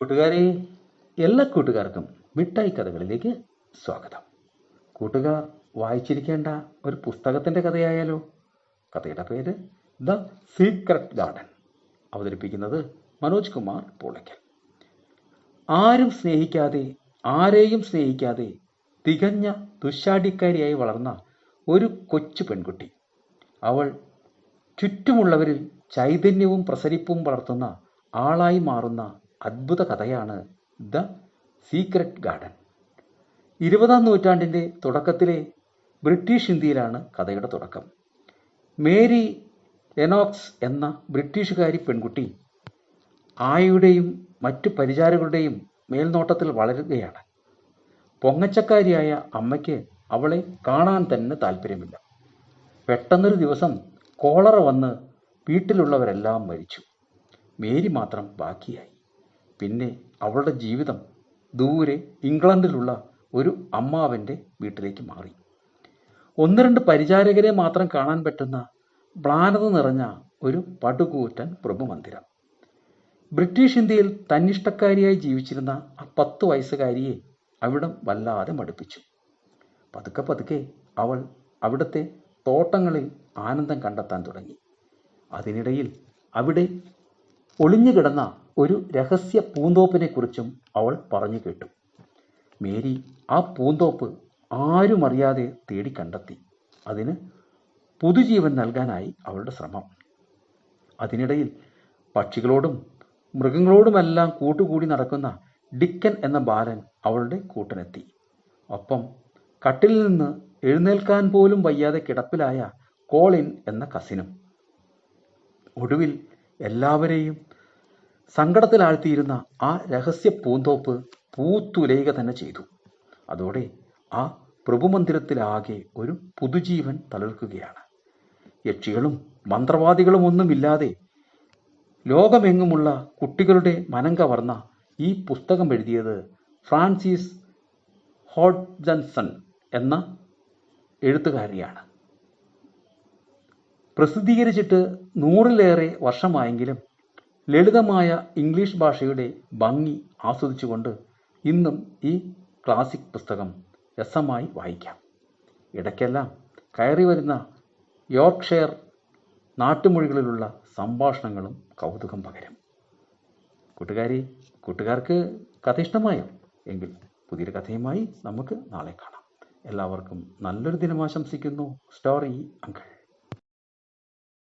കൂട്ടുകാരെ എല്ലാ കൂട്ടുകാർക്കും മിഠായി കഥകളിലേക്ക് സ്വാഗതം. കൂട്ടുകാർ വായിച്ചിരിക്കേണ്ട ഒരു പുസ്തകത്തിന്റെ കഥയായാലോ? കഥയുടെ പേര് ദ സീക്രട്ട് ഗാർഡൻ. അവതരിപ്പിക്കുന്നത് മനോജ് കുമാർ പൂളയ്ക്കൽ. ആരും സ്നേഹിക്കാതെ ആരെയും സ്നേഹിക്കാതെ തികഞ്ഞ ദുശാഠ്യക്കാരിയായി വളർന്ന ഒരു കൊച്ചു പെൺകുട്ടി. അവൾ ചുറ്റുമുള്ളവരിൽ ചൈതന്യവും പ്രസരിപ്പും വളർത്തുന്ന ആളായി മാറുന്ന അദ്ഭുത കഥയാണ് ദ സീക്രട്ട് ഗാർഡൻ. ഇരുപതാം നൂറ്റാണ്ടിന്റെ തുടക്കത്തിലെ ബ്രിട്ടീഷ് ഇന്ത്യയിലാണ് കഥയുടെ തുടക്കം. മേരി എനോക്സ് എന്ന ബ്രിട്ടീഷുകാരി പെൺകുട്ടി ആയുടെയും മറ്റു പരിചാരകരുടെയും മേൽനോട്ടത്തിൽ വളരുകയാണ്. പൊങ്ങച്ചക്കാരിയായ അമ്മയ്ക്ക് അവളെ കാണാൻ തന്നെ താല്പര്യമില്ല പെട്ടെന്നൊരു ദിവസം കോളറ വന്ന് വീട്ടിലുള്ളവരെല്ലാം മരിച്ചു. മേരി മാത്രം ബാക്കിയായി. പിന്നെ അവളുടെ ജീവിതം ദൂരെ ഇംഗ്ലണ്ടിലുള്ള ഒരു അമ്മാവന്റെ വീട്ടിലേക്ക് മാറി. ഒന്ന് രണ്ട് പരിചാരകരെ മാത്രം കാണാൻ പറ്റുന്ന മ്ലാനത നിറഞ്ഞ ഒരു പടുകൂറ്റൻ പ്രഭുമന്ദിരം. ബ്രിട്ടീഷ് ഇന്ത്യയിൽ തന്നിഷ്ടക്കാരിയായി ജീവിച്ചിരുന്ന ആ പത്ത് വയസ്സുകാരിയെ അവിടം വല്ലാതെ മടുപ്പിച്ചു. പതുക്കെ പതുക്കെ അവൾ അവിടുത്തെ തോട്ടങ്ങളിൽ ആനന്ദം കണ്ടെത്താൻ തുടങ്ങി. അതിനിടയിൽ അവിടെ ഒളിഞ്ഞു കിടന്ന ഒരു രഹസ്യ പൂന്തോപ്പിനെക്കുറിച്ചും അവൾ പറഞ്ഞു കേട്ടു. മേരി ആ പൂന്തോപ്പ് ആരും അറിയാതെ തേടി കണ്ടെത്തി. അതിന് പുതുജീവൻ നൽകാനായി അവളുടെ ശ്രമം. അതിനിടയിൽ പക്ഷികളോടും മൃഗങ്ങളോടുമെല്ലാം കൂട്ടുകൂടി നടക്കുന്ന ഡിക്കൻ എന്ന ബാലൻ അവളുടെ കൂട്ടിനെത്തി. ഒപ്പം കട്ടിലിൽ നിന്ന് എഴുന്നേൽക്കാൻ പോലും വയ്യാതെ കിടപ്പിലായ കോളിൻ എന്ന കസിനും. ഒടുവിൽ എല്ലാവരെയും സങ്കടത്തിലാഴ്ത്തിയിരുന്ന ആ രഹസ്യ പൂന്തോപ്പ് പൂത്തുലയുക തന്നെ ചെയ്തു. അതോടെ ആ പ്രഭുമന്ദിരത്തിലാകെ ഒരു പുതുജീവൻ തളിർക്കുകയാണ്. യക്ഷികളും മന്ത്രവാദികളും ഒന്നുമില്ലാതെ ലോകമെങ്ങുമുള്ള കുട്ടികളുടെ മനം കവർന്ന ഈ പുസ്തകം എഴുതിയത് ഫ്രാൻസിസ് ഹോഡ്ജൻസൺ എന്ന എഴുത്തുകാരിയാണ്. പ്രസിദ്ധീകരിച്ചിട്ട് നൂറിലേറെ വർഷമായെങ്കിലും ലളിതമായ ഇംഗ്ലീഷ് ഭാഷയുടെ ഭംഗി ആസ്വദിച്ചുകൊണ്ട് ഇന്നും ഈ ക്ലാസിക് പുസ്തകം രസമായി വായിക്കാം. ഇടയ്ക്കെല്ലാം കയറി വരുന്ന യോർക്ക്ഷയർ നാട്ടുമൊഴികളിലുള്ള സംഭാഷണങ്ങളും കൗതുകം പകരും. കൂട്ടുകാരി കൂട്ടുകാർക്ക് കഥ ഇഷ്ടമായോ എങ്കിൽ പുതിയൊരു കഥയുമായി നമുക്ക് നാളെ കാണാം. എല്ലാവർക്കും നല്ലൊരു ദിനം ആശംസിക്കുന്നു. Story uncle